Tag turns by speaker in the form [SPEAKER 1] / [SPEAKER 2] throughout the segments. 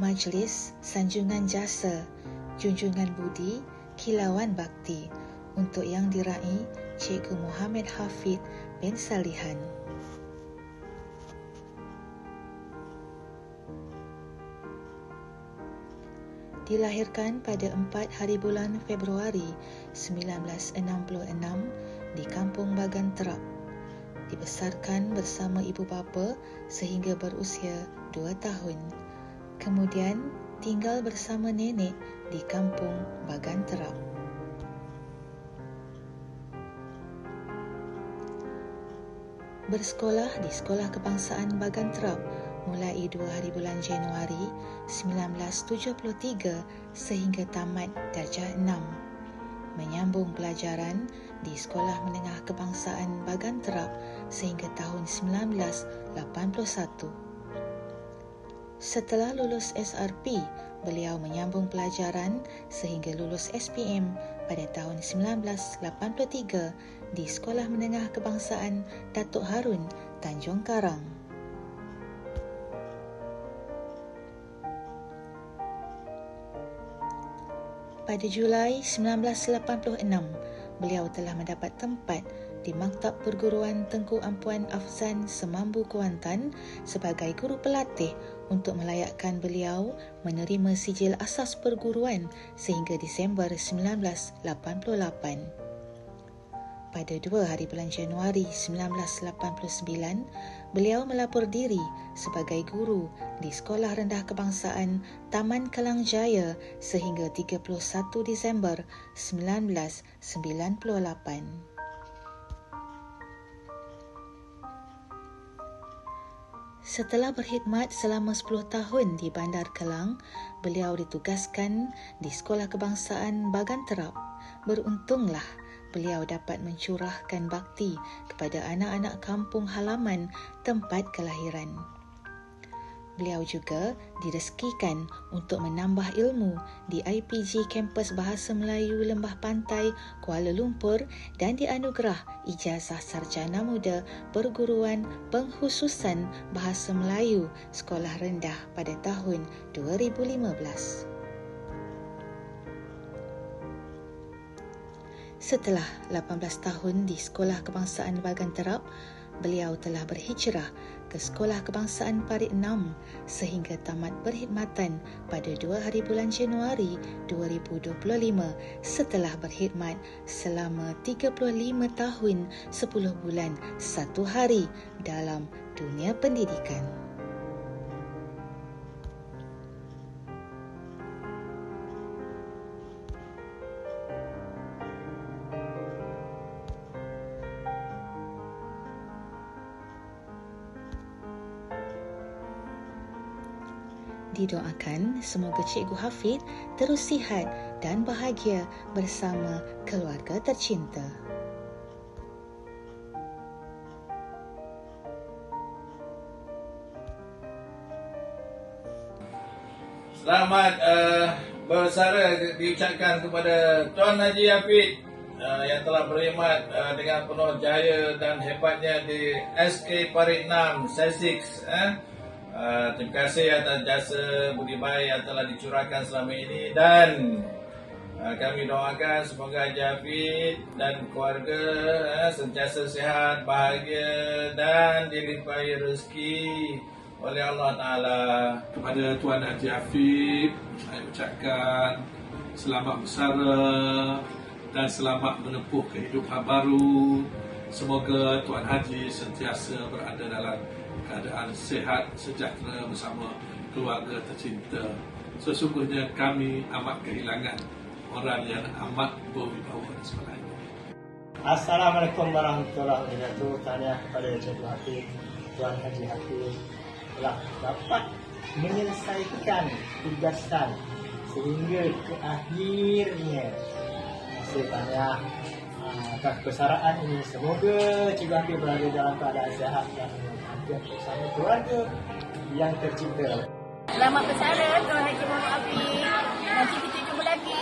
[SPEAKER 1] Majlis Sanjungan Jasa Junjungan Budi Kilauan Bakti untuk yang diraih Cikgu Muhammad Hafid bin Salihan. Dilahirkan pada 4 hari bulan Februari 1966 di Kampung Bagan Terap. Dibesarkan bersama ibu bapa sehingga berusia 2 tahun. Kemudian tinggal bersama nenek di Kampung Bagan Terap. Bersekolah di Sekolah Kebangsaan Bagan Terap mulai 2 hari bulan Januari 1973 sehingga tamat darjah 6. Menyambung pelajaran di Sekolah Menengah Kebangsaan Bagan Terap sehingga tahun 1981. Setelah lulus SRP, beliau menyambung pelajaran sehingga lulus SPM pada tahun 1983 di Sekolah Menengah Kebangsaan Datuk Harun, Tanjung Karang. Pada Julai 1986, beliau telah mendapat tempat di Maktab Perguruan Tengku Ampuan Afzan Semambu Kuantan sebagai guru pelatih untuk melayakkan beliau menerima sijil asas perguruan sehingga Disember 1988 pada 2 hari bulan Januari 1989, beliau melapor diri sebagai guru di Sekolah Rendah Kebangsaan Taman Kelang Jaya sehingga 31 Disember 1998. Setelah berkhidmat selama 10 tahun di Bandar Kelang, beliau ditugaskan di Sekolah Kebangsaan Bagan Terap. Beruntunglah beliau dapat mencurahkan bakti kepada anak-anak kampung halaman tempat kelahiran. Beliau juga direzekikan untuk menambah ilmu di IPG Kampus Bahasa Melayu Lembah Pantai Kuala Lumpur dan dianugerah ijazah sarjana muda perguruan penghususan Bahasa Melayu Sekolah Rendah pada tahun 2015. Setelah 18 tahun di Sekolah Kebangsaan Bagan Terap, beliau telah berhijrah ke Sekolah Kebangsaan Parit 6 sehingga tamat perkhidmatan pada 2 hari bulan Januari 2025 setelah berkhidmat selama 35 tahun 10 bulan 1 hari dalam dunia pendidikan. Didoakan semoga Cikgu Hafid terus sihat dan bahagia bersama keluarga tercinta.
[SPEAKER 2] Selamat uh, bersara diucapkan kepada Tuan Haji Hafid uh, yang telah berkhidmat uh, dengan penuh jaya dan hebatnya di SK Parit 6 SESIX. Eh? Uh, terima kasih atas jasa budi baik yang telah dicurahkan selama ini. Dan uh, kami doakan semoga Jafid dan keluarga uh, sentiasa sihat, bahagia dan dilimpahi rezeki oleh Allah Ta'ala.
[SPEAKER 3] Kepada Tuan Haji Afif saya ucapkan selamat bersara dan selamat menempuh kehidupan baru. Semoga Tuan Haji sentiasa berada dalam keadaan sehat sejahtera bersama keluarga tercinta. Sesungguhnya kami amat kehilangan orang yang amat berwibawa dan sebagainya.
[SPEAKER 4] Assalamualaikum warahmatullahi wabarakatuh. Tanya kepada Cikgu Hafiz, Tuan Haji Hafiz telah dapat menyelesaikan tugasan sehingga ke akhirnya. Saya tanya atas kesaraan ini. Semoga Cikgu Hafiz berada dalam keadaan sehat dan dan bersama keluarga yang tercinta.
[SPEAKER 5] Selamat bersara Tuan Haji Muhammad Afi. Nanti kita jumpa lagi.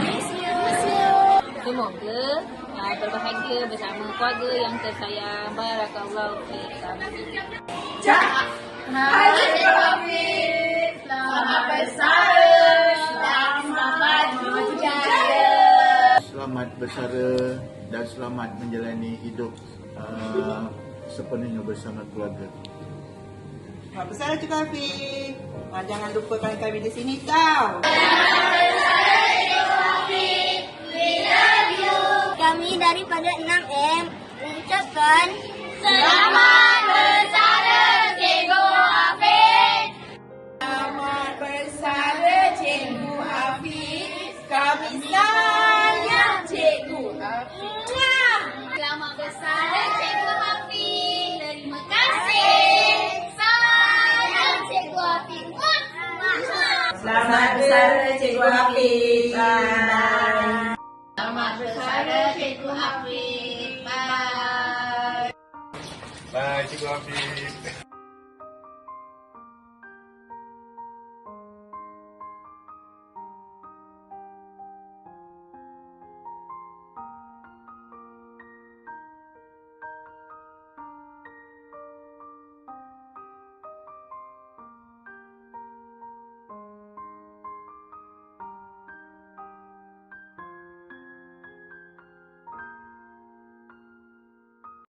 [SPEAKER 5] Miss you. Miss you. Semoga uh, berbahagia bersama keluarga yang tersayang. Barakallahu fiikum.
[SPEAKER 6] Cak. Haji Muhammad Afi. Selamat
[SPEAKER 5] bersara.
[SPEAKER 6] Bersara dan selamat menjalani hidup uh, sepenuhnya bersama keluarga.
[SPEAKER 7] Selamat bersara Cikgu Hafiz. Ah, jangan lupakan kami di sini tau.
[SPEAKER 8] Kami daripada 6M mengucapkan
[SPEAKER 7] bersara Cikgu Hafiz.
[SPEAKER 5] Selamat bersara Cikgu Hafiz. Bye.
[SPEAKER 2] Bye, Cikgu Hafiz.